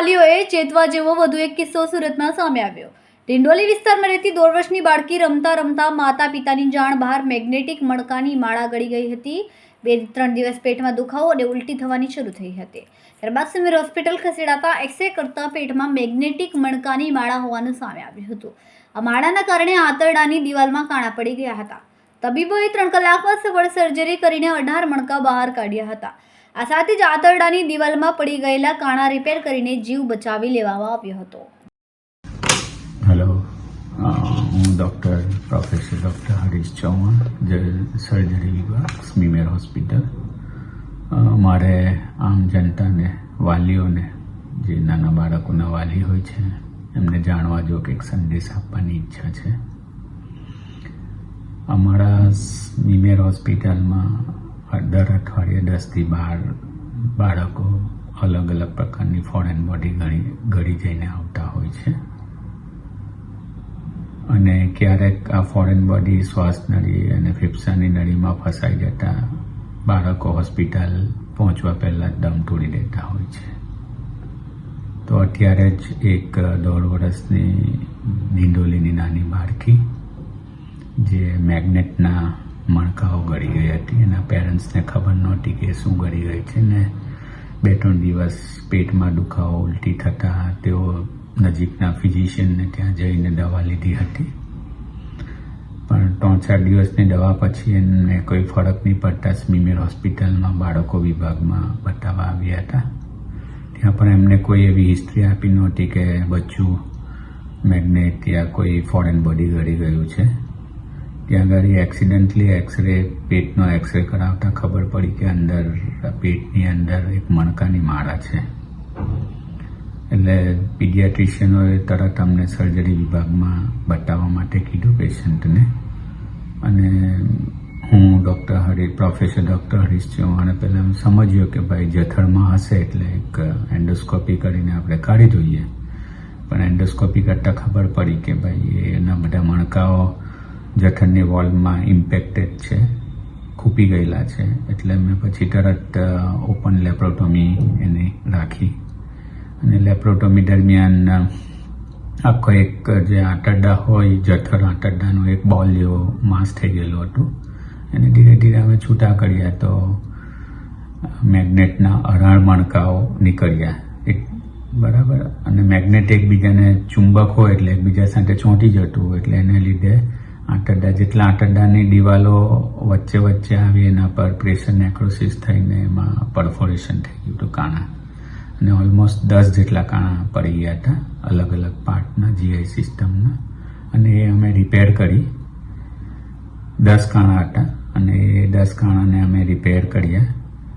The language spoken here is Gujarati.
વાલીઓએ ચેતવા જેવો વધુ એક કિસ્સો સુરતમાં સામે આવ્યો. ડિંડોલી વિસ્તારમાં રહેતી દોઢ વર્ષની બાળકી રમતા રમતા માતા પિતાની જાણ બહાર મેગ્નેટિક મણકાની માળા ગળી ગઈ હતી. બે ત્રણ દિવસ પેટમાં દુખાવો અને ઉલટી થવાની શરૂ થઈ હતી. ત્યારબાદ સમીર હોસ્પિટલ ખસેડાતા એક્સરે કરતા પેટમાં મેગ્નેટિક મણકાની માળા હોવાનું સામે આવ્યું હતું. આ માળાના કારણે આંતરડાની દિવાલમાં કાણા પડી ગયા હતા. તબીબોએ ત્રણ કલાકમાં સફળ સર્જરી કરીને અઢાર મણકા બહાર કાઢ્યા હતા. આ સાથે જ આંતરડાની દિવાલમાં પડી ગયેલા કાણા રિપેર કરીને જીવ બચાવી લેવામાં આવ્યો હતો. હેલો હું doctor professor doctor Harish Chauhan, જે સર્જરી વિભાગ સ્મીમેર હોસ્પિટલ મારે આમ જનતાને, વાલીઓને, જે નાના બાળકોના વાલી હોય છે, એમને જાણવા જો કે સંદેશ આપવાની ઈચ્છા છે. અમારા સ્મીમેર હોસ્પિટલમાં દર અઠવાડિયે દસથી બાર બાળકો અલગ અલગ પ્રકારની ફોરેન બોડી ઘણી ઘડી જઈને આવતા હોય છે. અને ક્યારેક આ ફોરેન બોડી શ્વાસ નળી અને ફેફસાની નળીમાં ફસાઈ જતા બાળકો હોસ્પિટલ પહોંચવા પહેલાં દમ તોડી દેતા હોય છે. તો અત્યારે જ એક દોઢ વર્ષની દિંડોલીની નાની બાળકી, જે મેગ્નેટના મણકાઓ ગળી ગઈ હતી એના પેરેન્ટ્સને ખબર નહોતી કે શું ગળી ગઈ છે ને બે ત્રણ દિવસ પેટમાં દુખાવો ઉલટી થતાં તેઓ નજીકના ફિઝિશિયનને ત્યાં જઈને દવા લીધી હતી. પણ ત્રણ ચાર દિવસની દવા પછી એમને કોઈ ફરક નહીં પડતા સ્મીમેર હોસ્પિટલમાં બાળકો વિભાગમાં બતાવવા આવ્યા હતા. ત્યાં પણ એમને કોઈ એવી હિસ્ટ્રી આપી નહોતી કે બચ્ચું મેગ્નેટ યા કોઈ ફોરેન બોડી ગળી ગયું છે. ત્યાં આગળ એક્સિડન્ટલી એક્સરે પેટનો એક્સરે કરાવતા ખબર પડી કે અંદર, પેટની અંદર એક મણકાની માળા છે. એટલે પીડિયાટ્રિશિયનોએ તરત અમને સર્જરી વિભાગમાં બતાવવા માટે કીધું પેશન્ટને. અને હું doctor Hari professor doctor Harish ચૌહાણે પહેલાં સમજ્યો કે ભાઈ જઠરમાં હશે એટલે એક એન્ડોસ્કોપી કરીને આપણે કાઢી જોઈએ. પણ એન્ડોસ્કોપી કરતાં ખબર પડી કે ભાઈ એના બધા મણકાઓ જઠરની વોલ્વમાં ઇમ્પેક્ટેડ છે, ખૂપી ગયેલા છે. એટલે મેં પછી તરત ઓપન લેપ્રોટોમી એને રાખી. અને લેપ્રોટોમી દરમિયાન આખો એક જે આંતરડા હોય, જઠર આંતરડાનો એક બોલ જેવો માસ થઈ ગયેલું હતું. એને ધીરે ધીરે અમે છૂટા કર્યા તો, મેગ્નેટના અઢાર મણકાઓ નીકળ્યા. એક, બરાબર. અને મેગ્નેટ એકબીજાને ચુંબક હોય એટલે એકબીજા સાથે ચોંટી જતું એટલે એને લીધે આંતરડા, જેટલા આંટરડાની દિવાલો વચ્ચે વચ્ચે આવી, એના પર પ્રેશર નેક્રોસિસ થઈને એમાં પરફોરેશન થઈ ગયું હતું, કાણા. અને ઓલમોસ્ટ દસ જેટલા કાણા પડી ગયા હતા, અલગ અલગ પાર્ટના, જીઆઈ સિસ્ટમના. અને એ અમે રિપેર કરી. દસ કાણા હતા, અને એ દસ કાણાને અમે રિપેર કર્યા.